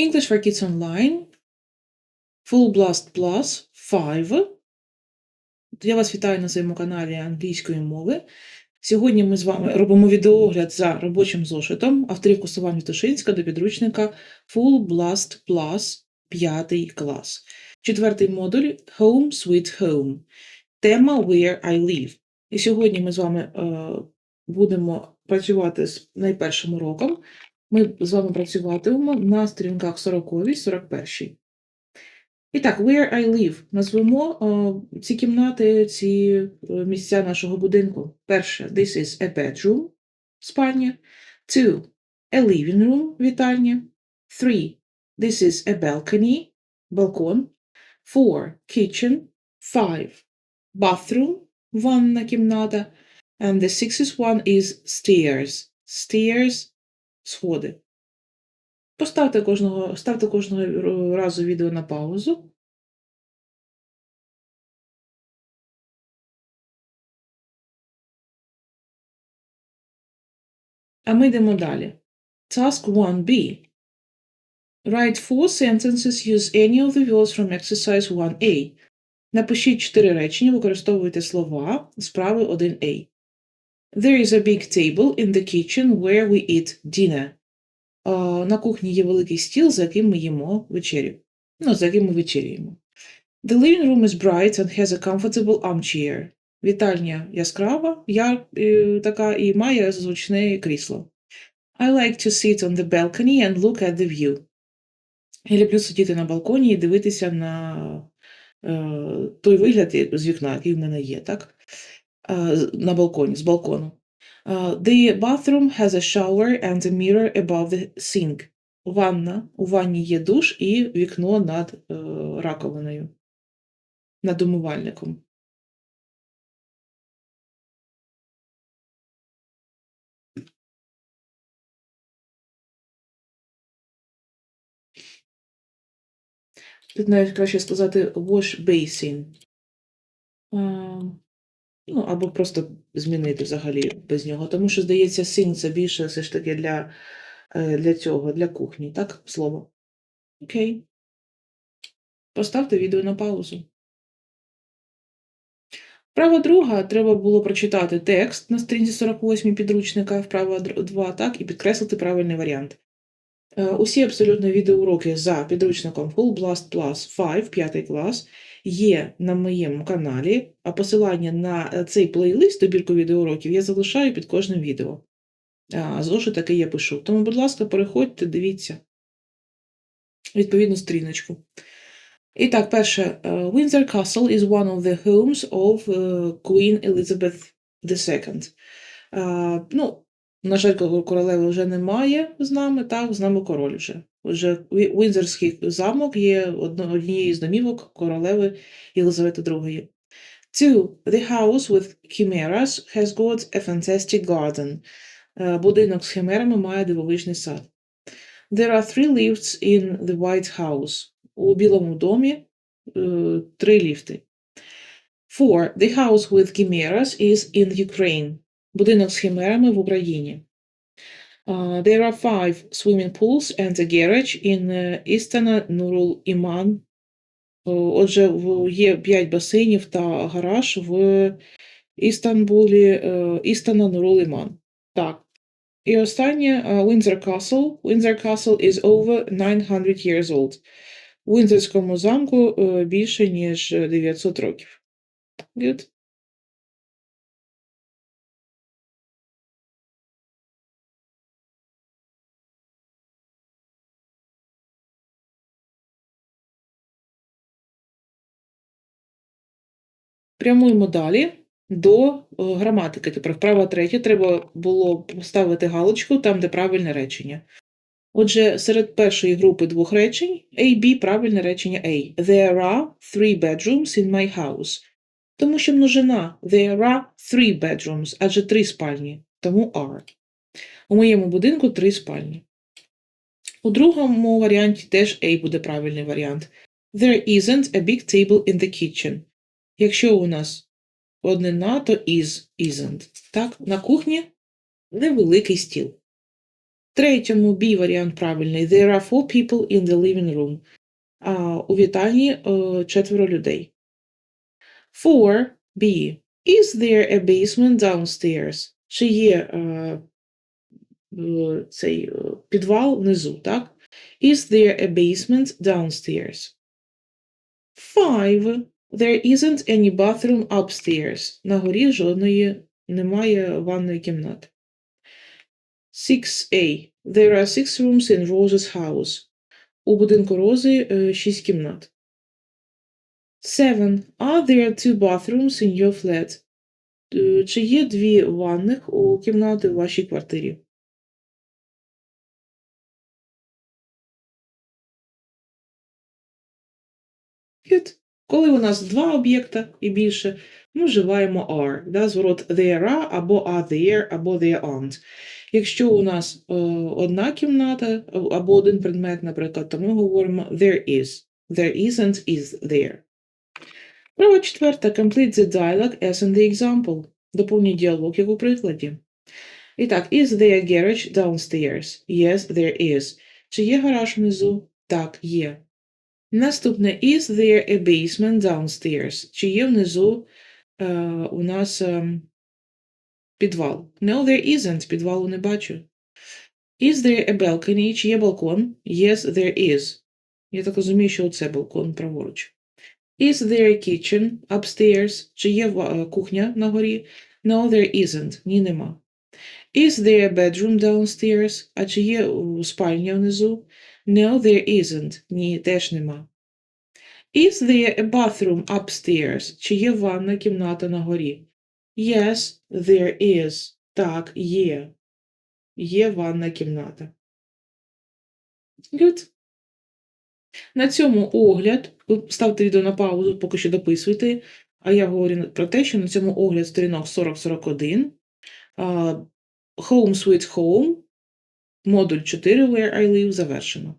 English for Kids Online. Full Blast Plus 5. Я вас вітаю на своєму каналі англійської мови. Сьогодні ми з вами робимо відеоогляд за робочим зошитом авторів Косова Тушинська до підручника Full Blast Plus 5 клас. Четвертий модуль Home Sweet Home. Тема Where I Live. І сьогодні ми з вами е, будемо працювати з найпершим уроком. Ми з вами працюватимемо на сторінках 40 41. І так, Where I live. Назвемо е, ці кімнати, ці е, місця нашого будинку. Перше, this is a bedroom, спальня. Two, a living room, вітальня. Three, this is a balcony, балкон. Four, kitchen. Five, bathroom, ванна кімната. And the sixth one is stairs. Stairs – сходи. Поставте кожного, ставте кожного разу відео на паузу. А ми йдемо далі. Task 1b. Write four sentences, use any of the words from exercise 1a. Напишіть чотири речення, використовуйте слова справи 1a. There is a big table in the kitchen where we eat dinner. На кухні є великий стіл, за яким ми їмо вечерю. Ну, за яким ми вечеряємо. The living room is bright and has a comfortable armchair. Вітальня яскрава, я, е, така і має зручне крісло. I like to sit on the balcony and look at the view. Я люблю сидіти на балконі і дивитися на е, той вигляд з вікна, який в мене є, так? Е, на балконі, з балкону. Е, the bathroom has a shower and a mirror above the sink. Ванна. У ванні є душ і вікно над е, раковиною, над умивальником. Тут навіть краще сказати wash basin. Ну, або просто змінити взагалі без нього. Тому що, здається, sink це більше все ж таки для, е, для цього, для кухні, так? Слово. Окей. Поставте відео на паузу. Вправа друга треба було прочитати текст на сторінці 48 підручника, вправа 2, так, і підкреслити правильний варіант. Е, Усі абсолютно відеоуроки за підручником Full Blast Plus 5, 5 клас, є на моєму каналі, а посилання на е, цей плейлист добірку відеоуроків я залишаю під кожним відео. Зошит такий я пишу. Тому, будь ласка, переходьте, дивіться відповідну сторіночку. І так, перше, е, Windsor Castle is one of the homes of е, Queen Elizabeth II. Ну, на жаль, королеви вже немає з нами, так, з нами король вже. Вже Ві- Віндзорський замок є однією з домівок королеви Єлизавети II. Two, the house with chimeras has got a fantastic garden. Е, Будинок з химерами має дивовижний сад. There are three lifts in the White House. У Білому домі е, три ліфти. Four, the house with chimeras is in Ukraine. Будинок з химерами в Україні. Uh, there are five swimming pools and a garage in uh, Istana Nurul Iman. О, Отже, є п'ять басейнів та гараж в Істанбулі, е, Істана Нурул Іман. Так. І останнє е, Windsor Castle. Windsor Castle is over 900 years old. У Віндзорському замку е, більше, ніж 900 років. Good. Прямуємо далі до е, граматики. Тепер вправа третя. Треба було поставити галочку там, де правильне речення. Отже, серед першої групи двох речень A, B – правильне речення A. There are three bedrooms in my house. Тому що множина there are three bedrooms, адже три спальні, тому are. У моєму будинку три спальні. У другому варіанті теж A буде правильний варіант. There isn't a big table in the kitchen. Якщо у нас однина, то is isn't. Так, на кухні невеликий стіл. третьому B варіант правильний. There are four people in the living room. А, у вітальні е, четверо людей. Four B. Is there a basement downstairs? Чи є е, е, цей підвал внизу, так? Is there a basement downstairs? Five. There isn't any bathroom upstairs. На горі жодної немає ванної кімнати. 6a. There are six rooms in Rose's house. У будинку Рози е, шість кімнат. 7. Are there two bathrooms in your flat? Е, Чи є дві ванних у кімнати в вашій квартирі? Good. Коли у нас два об'єкта і більше, ми вживаємо are, да, зворот there are, або are there, або there aren't. Якщо у нас е, одна кімната або один предмет, наприклад, то ми говоримо there is. There isn't is there. Права четверта. Complete the dialogue as in the example. Доповніть діалог, як у прикладі. І так, is there a garage downstairs? Yes, there is. Чи є гараж внизу? Так, є. Наступне is there a basement downstairs? Чи є внизу е, у нас ем, підвал? No, there isn't. Підвалу не бачу. Is there a balcony? Чи є балкон? Yes, there is. Я так розумію, що це балкон праворуч. Is there a kitchen upstairs? Чи є е, кухня на горі? No, there isn't. Ні, нема. Is there a bedroom downstairs? А чи є спальня внизу? No, there isn't. Ні, теж нема. Is there a bathroom upstairs? Чи є ванна кімната на горі? Yes, there is. Так, є. Є ванна кімната. Good. На цьому огляд. Ставте відео на паузу, поки що дописуйте. А я говорю про те, що на цьому огляд сторінок 40-41. а, Home Sweet Home, модуль 4 Where I Live завершено.